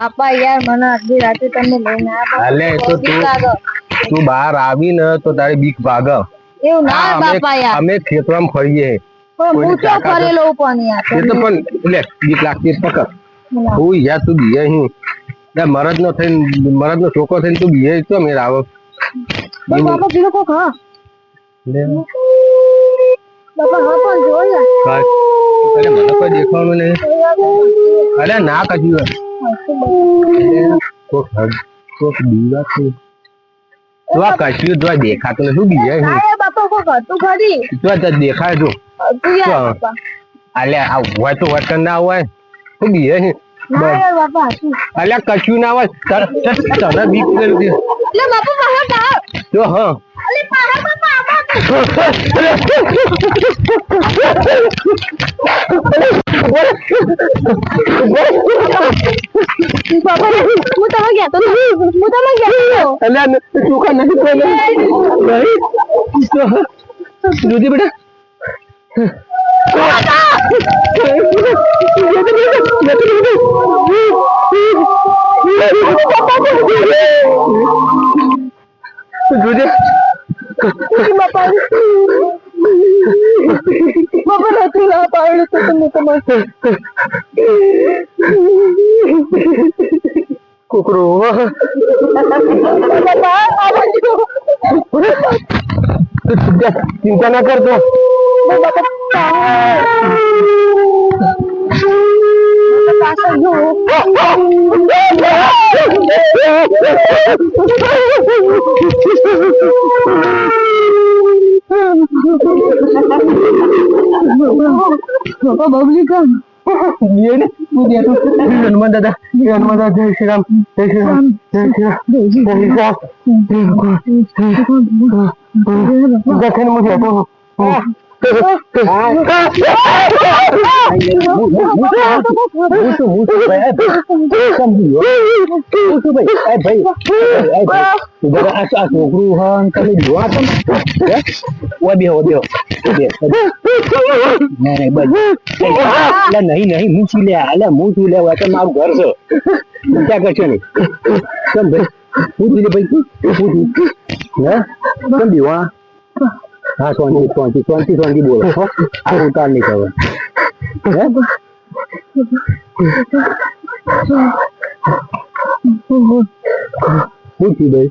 આપા યાર મને અડધી રાતે તમને લઈને આવ્યા તો તું- તું બહાર આવી ને તો તારે બીક ભાગ. એવું ના બાપા યાર. અમે ખેતરમાં ફરીએ. હું તો ફરેલો પણ યાર એ તો પણ લે બીક લાગતી પકડ. હું યાર તું બીએ અહીં. મરદ નો થઈને મરદ નો છોકરો થઈને તું બીએ તો મેર આવો? બાપા પેલો કોક હા. લે, બાપા હા પણ જો યાર મને કોઈ દેખાવાનું નહીં. અરે ના કશું કોક કોક દીવા છે તો આ કશું તો દેખાતું નથી શું બીજે ના બાપા કોક હતું ખરી. તો આ દેખાય તો. હતું યાર હા. બાપા. અલ્યા આ હોય તો વતન ના હોય. શું બીજે છે ના યાર બાપા હતું. અલ્યા કશું ના હોય. તર- તર- તને બીક કરી એટલે બાપા પાછા પાછા હા. અલે પાછા બાપા આમાં બાપા હું તમે ગયા તો હું તમે ગયા તો અલ્યા ચોખા નથી કોઈ નહીં તો જોતી બેટા. બાપા રાત્રે ના પાડ્યું તો તમે તમારે બાપા આ બાજુ ચિંતા ના કરતો બાપા પાછળ જો બાપા হনুমান দাদা হনুমান দাদা জয় শ্রীরাম জয় শ্রীরাম জয় শ্রীরাম জয় শ্রীরাম দেখেন মুখে નહીં નહીં હું છું લે અલે હું છું લે તો મારું ઘર છે ક્યાં કરશો નહીં કેમ ભાઈ હું છું ભાઈ હું છું હે કેમ હા શાંતિ શાંતિ શાંતિ શાંતિ બોલો. ઉતાર નહીં ખબર. શું થયું ભાઈ?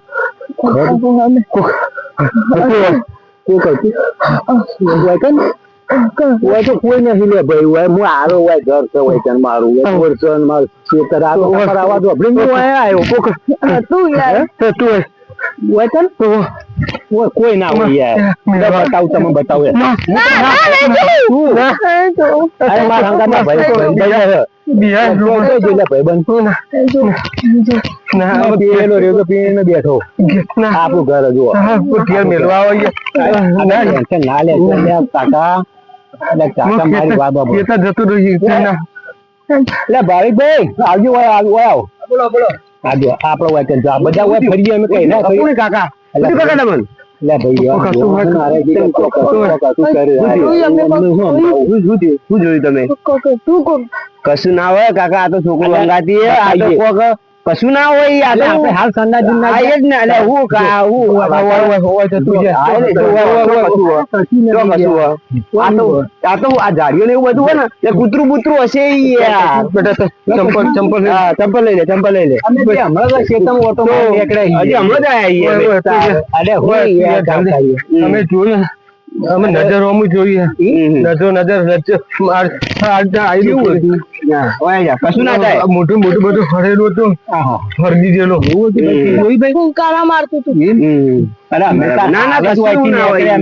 કોઈ નથી લે ભાઈ હોય હું આરો હોય ઘર છે હોય મારું ઘર છે મારું. ખેતર આ તો તમારા અવાજ વાપરીને હું અહીંયા આવ્યો. તું યાર. તું હોય હોય કોઈ ના હોય યાર બતાવું તમે બતાવો અરે મારા હંગામાં ભાઈ ભાવિકભાઈ આવજો હોય આવ બોલો બોલો આવજો જા બધા કઈ કાકા લે ભાઈ યાર કશું હોય કરે શું જોયું તમે તું કશું ના હોય કાકા આ તો છોકરું અંગાતી આ તો કોક કશું ના હોય આપણે હાલ સંદાજી ના આ જ ને એટલે હું કા હું હોય હોય તો તું જે હોય? કશું હોય? આ તો આ તો આ ને એવું બધું હોય ને એટલે કૂતરું બૂતરું હશે યાર. બેટા ચંપલ ચંપલ હા ચંપલ લઈ લે ચંપલ લઈ લે. હમણાં તો ખેતમ ઓટો હજી હમણાં જ આયા અરે હોય યાર અમે જોયું અમે નજર હોવું જોઈએ. નજર નજર નજર કશું ના થાય. મોટું મોટું બધું ફરેલું હતું. ફરજી ભાઈ ફૂંકારા મારતું હતું? ના ના કશું ના હોય.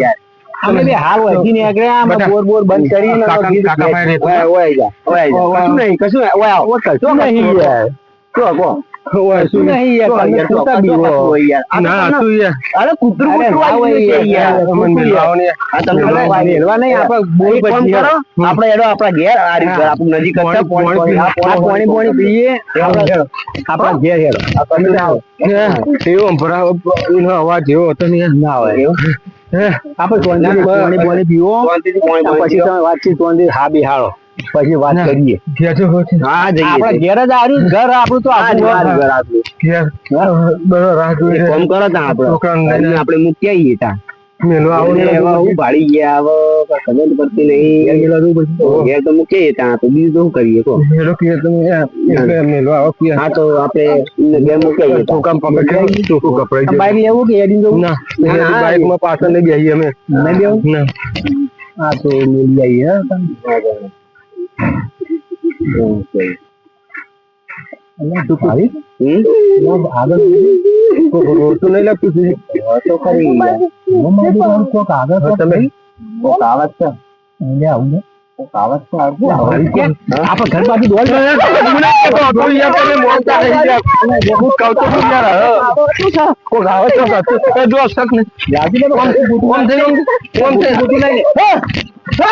યાર. અમે બે હાલ વધી ને આગળ બધા બોર બોર બંધ કરીને કાકા-. પાસે ઓય ઓય ઓય કશું નહીં કશું ઓય કશું નહીં યાર. તો કો ઘેર આ રીતે આપણું નજીક પાણી- પાણી પીએ. ઘેર. હેડો એવો અવાજ એવો હતો ને ના આવે એવું શાંતિથી પાણી પાણી પીવો. પછી. તમે વાતચીત હા બિહાડો પછી વાત કરીએ. હા જઈએ આપણે ઘેર જ આવ્યું ઘર આપણું તો હા, આપણું ઘર આપણું. ઘેર બધો રાહ જોઈ એક કરો તાં આપણે. મૂકી આવીએ તાં. મેલો આવો હું ગયા હવે ખબર પડતી નહીં. ઘેર તો મૂકી આવીએ તાં તો બીજું તો શું કરીએ કહો. મેલો કે તમે મેલો આવો કે. હા તો આપણે ઘેર મૂકી આવીએ તાં. છોકરાને પકડ કે ચોખ્ખું કપડાઈ બાઈક લેવું કે એડિંગ જવું ના ના, ના, પાછળ બેસીએ અમે. નહીં બેવું? ના. હા તો આવીએ હો. અલ્યા, તું ભાવિક? હમ? આગળ કોઈ રોડ નહીં લાગતું તું. તો ખરી. હું મારી આમ કોક આગળ તમે કોક આવત છે? અહીંયા આવું ને. આવત આવતું આવતું. આપણે ઘર બાજુ દોડ મને તો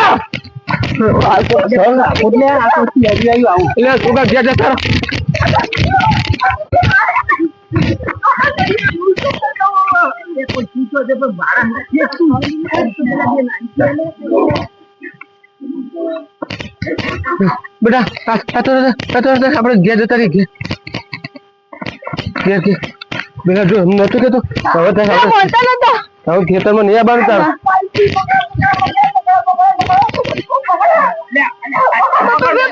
બેટા આપણે ઘેર જતા રહી ઘેર. ઘેર ઘેર બેટા જો નતું કેતો હવે હવે ખેતરમાં નહીં આવવાનું તારે.